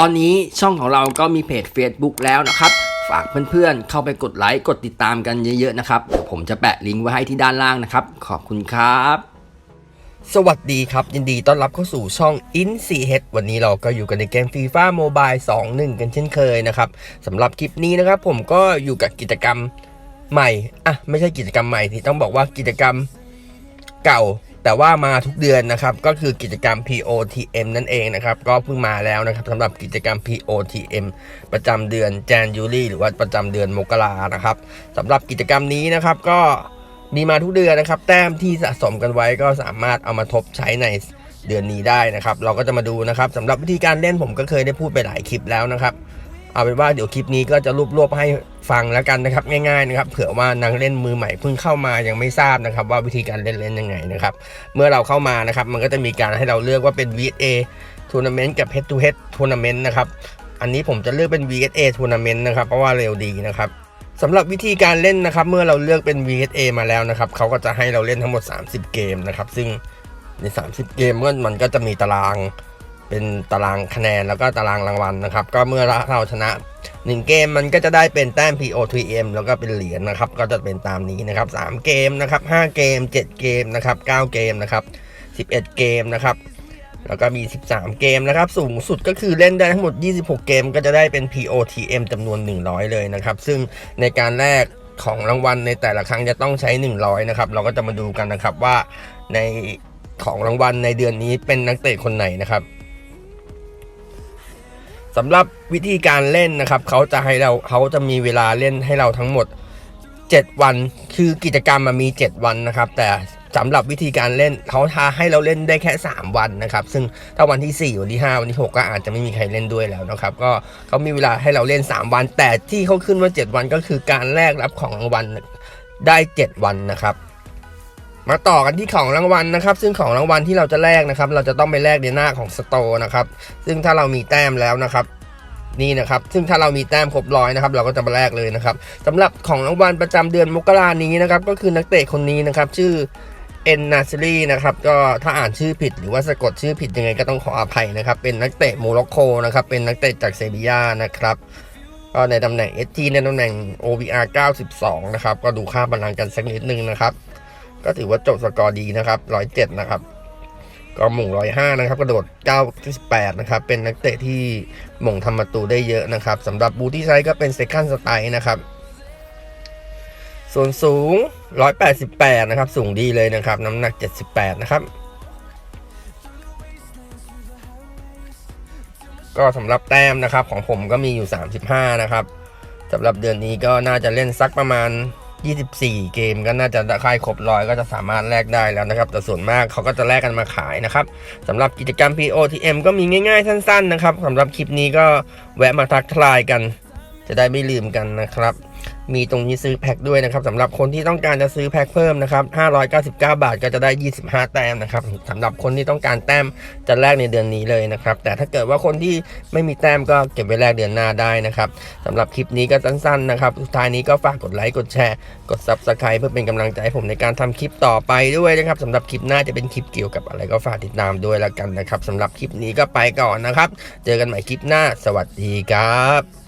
ตอนนี้ช่องของเราก็มีเพจ Facebook แล้วนะครับ ฝากเพื่อนๆ เข้าไปกดไลค์กดติดตามกันเยอะๆนะครับ ผมจะแปะลิงก์ไว้ให้ที่ด้านล่างนะครับ ขอบคุณครับ สวัสดีครับ ยินดีต้อนรับเข้าสู่ช่อง In c h วันนี้เราก็อยู่กันในเกม FIFA Mobile 2.1 กันเช่นเคยนะครับสำหรับคลิปนี้นะครับ ผมก็อยู่กับกิจกรรมใหม่ อะ ไม่ใช่กิจกรรมใหม่ที่ต้องบอกว่ากิจกรรมเก่า แต่ว่ามาทุกเดือนนะครับ ก็คือกิจกรรม POTM นั่นเองนะครับ ก็เพิ่งมาแล้วนะครับสำหรับกิจกรรม POTM ประจำเดือน January หรือว่าประจำเดือนมกรานะครับสำหรับกิจกรรมนี้นะครับก็มีมาทุกเดือนนะครับ แต้มที่สะสมกันไว้ก็สามารถเอามาทบใช้ในเดือนนี้ได้นะครับ เราก็จะมาดูนะครับสำหรับวิธีการเล่นผมก็เคยได้พูดไปหลายคลิปแล้วนะครับ เอาเป็นว่าเดี๋ยวคลิปนี้ก็จะรวบรวบให้ฟังแล้วกันนะครับง่ายๆนะครับเผื่อว่านักเล่นมือใหม่เพิ่งเข้ามายังไม่ทราบนะครับว่าวิธีการเล่นเล่นยังไงนะครับเมื่อเราเข้ามานะครับมันก็จะมีการให้เราเลือกว่าเป็น VSA Tournament กับ Head to Head Tournament นะครับอันนี้ผมจะเลือกเป็น VSA Tournament นะครับเพราะว่าเร็วดีนะครับสำหรับวิธีการเล่นนะครับเมื่อเราเลือกเป็น VSA มาแล้วนะครับเขาก็จะให้เราเล่นทั้งหมด 30 เกมนะครับซึ่งใน 30 เกมมันก็จะมีตาราง เป็นตารางคะแนนแล้วก็ตารางรางวัลนะครับ ก็เมื่อเราชนะ1เกมมันก็จะได้เป็นแต้ม PO3M แล้วก็เป็นเหรียญนะครับ ก็จะเป็นตามนี้นะครับ3เกมนะครับ5เกม7เกมนะครับ9เกมนะครับ11เกมนะครับแล้วก็มี 13 เกมนะครับ สูงสุดก็คือเล่นได้ทั้งหมด 26 เกม ก็จะได้เป็น POTM จำนวน 100 เลยนะครับ ซึ่งในการแลกของรางวัลในแต่ละครั้งจะต้องใช้ 100 นะครับ เราก็จะมาดูกันนะครับว่าในของรางวัลในเดือนนี้เป็นนักเตะคนไหนนะครับ สำหรับวิธีการเล่นนะครับเขาจะให้เราเขาจะมีเวลาเล่นให้เราทั้งหมด 7 วัน คือกิจกรรมมันมี 7 วันนะครับ แต่สำหรับวิธีการเล่นเขาท้าให้เราเล่นได้แค่ 3 วันนะครับ ซึ่งถ้าวันที่ 4 วันที่ 5 วันที่ 6 ก็อาจจะไม่มีใครเล่นด้วยแล้วนะครับ ก็เขามีเวลาให้เราเล่น 3 วัน แต่ที่เขาขึ้นว่า 7 วันก็คือการแลกรับของรางวัลได้ 7 วันนะครับ มาต่อกันที่ของรางวัลนะครับ ซึ่งของรางวัลที่เราจะแลกนะครับ เราจะต้องไปแลกในหน้าของสโตร์นะครับ ซึ่งถ้าเรามีแต้มแล้วนะครับ นี่นะครับ ซึ่งถ้าเรามีแต้มครบร้อยนะครับ เราก็จะมาแลกเลยนะครับสำหรับของรางวัลประจำเดือนมกรานี้นะครับ ก็คือนักเตะคนนี้นะครับ ชื่อเอ็นนาซิรีนะครับ ก็ถ้าอ่านชื่อผิดหรือว่าสะกดชื่อผิดยังไงก็ต้องขออภัยนะครับ เป็นนักเตะโมร็อกโกนะครับ เป็นนักเตะจากเซบียานะครับก็ในตำแหน่ง ST ในตำแหน่ง OVR 92 นะครับ ก็ดูค่าพลังกันสักนิดนึงนะครับ ก็ถือว่าจบสกอร์ดีนะครับ107นะครับก็หม่ง105นะครับ กระโดด98นะครับ เป็นนักเตะที่หม่งทำประตูได้เยอะนะครับสำหรับบูที่ใช้ก็เป็นเซคันสไตล์นะครับ ส่วนสูง 188 นะครับ สูงดีเลยนะครับ น้ำหนัก 78 นะครับ ก็สำหรับแต้มนะครับของผมก็มีอยู่ 35 นะครับสำหรับเดือนนี้ก็น่าจะเล่นสักประมาณ 24 เกมก็น่าจะค่ายครบร้อยก็จะสามารถแลกได้แล้วนะครับ แต่ส่วนมากเขาก็จะแลกกันมาขายนะครับสำหรับกิจกรรม POTM ก็มีง่ายๆสั้น ๆ นะครับสำหรับคลิปนี้ก็แวะมาทักทายกัน จะได้ไม่ลืมกันนะครับ มีตรงนี้ซื้อแพ็คด้วยนะครับสำหรับคนที่ต้องการจะซื้อแพ็คเพิ่มนะครับ599 บาทก็จะได้ 25 แต้มนะครับสำหรับคนที่ต้องการแต้มจะแลกในเดือนนี้เลยนะครับ แต่ถ้าเกิดว่าคนที่ไม่มีแต้มก็เก็บไว้แลกเดือนหน้าได้นะครับสำหรับคลิปนี้ก็สั้นๆนะครับสุดท้ายนี้ก็ฝากกดไลค์กดแชร์ กด Subscribe เพื่อเป็นกำลังใจให้ผมในการทำคลิปต่อไปด้วยนะครับสำหรับคลิปหน้าจะเป็นคลิปเกี่ยวกับอะไรก็ฝากติดตามด้วยแล้วกันนะครับสำหรับคลิปนี้ก็ไปก่อนนะครับ เจอกันใหม่คลิปหน้า สวัสดีครับ